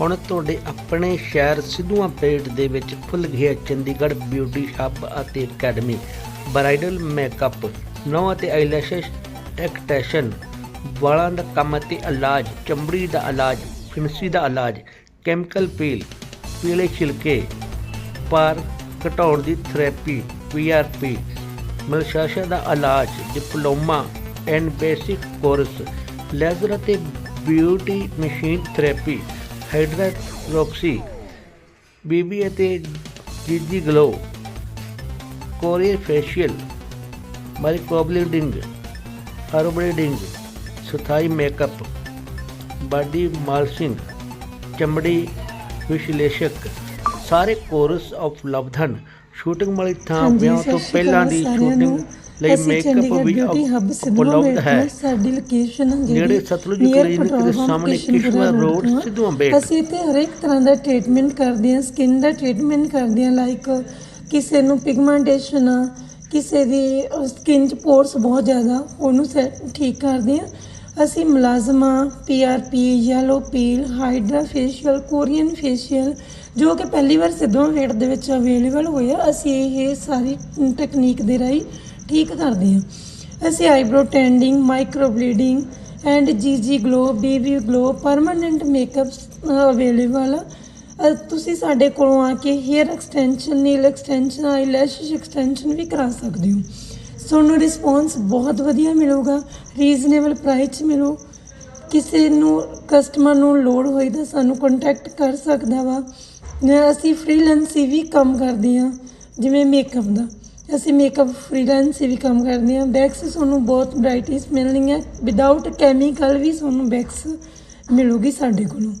ਹੁਣ ਤੁਹਾਡੇ ਆਪਣੇ ਸ਼ਹਿਰ ਸਿੱਧੂਆਂ ਪੇਟ ਦੇ ਵਿੱਚ ਖੁੱਲ੍ਹ ਗਿਆ ਚੰਡੀਗੜ੍ਹ ਬਿਊਟੀ ਸ਼ਾਪ ਅਤੇ ਅਕੈਡਮੀ ਬ੍ਰਾਈਡਲ ਮੇਕਅਪ ਨੌ ਅਤੇ ਆਈਲੈਸ਼ਸ ਐਕਟੈਸ਼ਨ ਵਾਲਾਂ ਦਾ ਕੰਮ ਅਤੇ ਇਲਾਜ, ਚਮੜੀ ਦਾ ਇਲਾਜ ਫਿੰਸੀ ਦਾ ਇਲਾਜ ਕੈਮੀਕਲ ਪੀਲ ਪੀਲੇ ਛਿਲਕੇ ਪਰ ਘਟਾਉਣ ਦੀ ਥੈਰੇਪੀ ਪੀਆਰਪੀ ਮਲਸ਼ਾਸ਼ਾ ਦਾ ਇਲਾਜ diploma and basic course laser ਅਤੇ beauty machine therapy hydroxy BB ਅਤੇ ਜੀਜੀ ਗਲੋ ਕੋਰੀਅਰ ਫੇਸ਼ੀਅਲ ਮਾਈਕਰੋਬਲੇਡਿੰਗ ਹਰਬਲੇਡਿੰਗ ਸਥਾਈ ਮੇਕਅਪ ਬਾਡੀ ਮਾਲਸਿੰਗ ਚਮੜੀ ਵਿਸ਼ਲੇਸ਼ਕ ਸਾਰੇ ਕੋਰਸ ਆਫ ਲਵਧਨ ਸ਼ੂਟਿੰਗ ਵਾਲੀ ਥਾਂ ਵਿਆਹ ਤੋਂ ਪਹਿਲਾਂ ਦੀ ਸ਼ੂਟਿੰਗ। ਲਈ ਮੇਕਅਪ ਵੀ ਉਪਲਬਧ ਹੈ। ਸਾਡੀ ਲੋਕੇਸ਼ਨ ਜਿਹੜੀ ਸਤਲੁਜ ਕਲੀਨਿਕ ਦੇ ਸਾਹਮਣੇ ਤੋਂ ਆ। ਸਿੱਧੂਆਂ ਬੇਟ। ਅਸੀਂ ਇੱਥੇ ਹਰੇਕ ਤਰ੍ਹਾਂ ਦਾ ਟ੍ਰੀਟਮੈਂਟ ਕਰਦੇ ਹਾਂ ਸਕਿਨ ਦਾ ਟ੍ਰੀਟਮੈਂਟ ਕਰਦੇ ਹਾਂ ਲਾਈਕ ਕਿਸੇ ਨੂੰ ਪਿਗਮੈਂਟੇਸ਼ਨ ਆ ਕਿਸੇ ਦੀ ਸਕਿਨ 'ਚ ਪੋਰਸ ਬਹੁਤ ਜ਼ਿਆਦਾ ਉਹਨੂੰ ਠੀਕ ਕਰਦੇ ਹਾਂ ਅਸੀਂ ਮੁਲਾਜ਼ਮਾ PRP yellow peel hydra facial Korean facial ਜੋ ਕਿ ਪਹਿਲੀ ਵਾਰ ਸਿੱਧਵਾਂ ਵੇਟ ਦੇ ਵਿੱਚ ਅਵੇਲੇਬਲ ਹੋਇਆ ਅਸੀਂ ਇਹ ਸਾਰੀ ਟੈਕਨੀਕ ਦੇ ਰਾਹੀਂ ਠੀਕ ਕਰਦੇ ਹਾਂ ਅਸੀਂ eyebrow threading microblading and G G glow baby glow, permanent makeup available ਆ। ਤੁਸੀਂ ਸਾਡੇ ਕੋਲੋਂ ਆ ਕੇ hair extension, nail extension eyelash extension ਵੀ ਕਰਾ ਸਕਦੇ ਹੋ। ਤੁਹਾਨੂੰ ਰਿਸਪੌਂਸ ਬਹੁਤ ਵਧੀਆ ਮਿਲੂਗਾ, ਰੀਜ਼ਨੇਬਲ ਪ੍ਰਾਈਸ 'ਚ ਮਿਲੂ। ਕਿਸੇ ਨੂੰ, ਕਸਟਮਰ ਨੂੰ ਲੋੜ ਹੋਈ ਤਾਂ ਸਾਨੂੰ ਕੰਟੈਕਟ ਕਰ ਸਕਦਾ ਵਾ। ਜਾਂ ਅਸੀਂ ਫ੍ਰੀਲੈਂਸੀ ਵੀ ਕੰਮ ਕਰਦੇ ਹਾਂ ਜਿਵੇਂ ਮੇਕਅਪ ਦਾ। ਅਸੀਂ ਮੇਕਅਪ ਫ੍ਰੀਲੈਂਸੀ ਵੀ ਕੰਮ ਕਰਦੇ ਹਾਂ। ਬੈਕਸ ਤੁਹਾਨੂੰ ਬਹੁਤ ਵੈਰਾਈਟੀਜ਼ ਮਿਲਣਗੀਆਂ ਵਿਦਆਊਟ ਕੈਮੀਕਲ ਵੀ ਤੁਹਾਨੂੰ ਬੈਕਸ ਮਿਲੂਗੀ ਸਾਡੇ ਕੋਲੋਂ।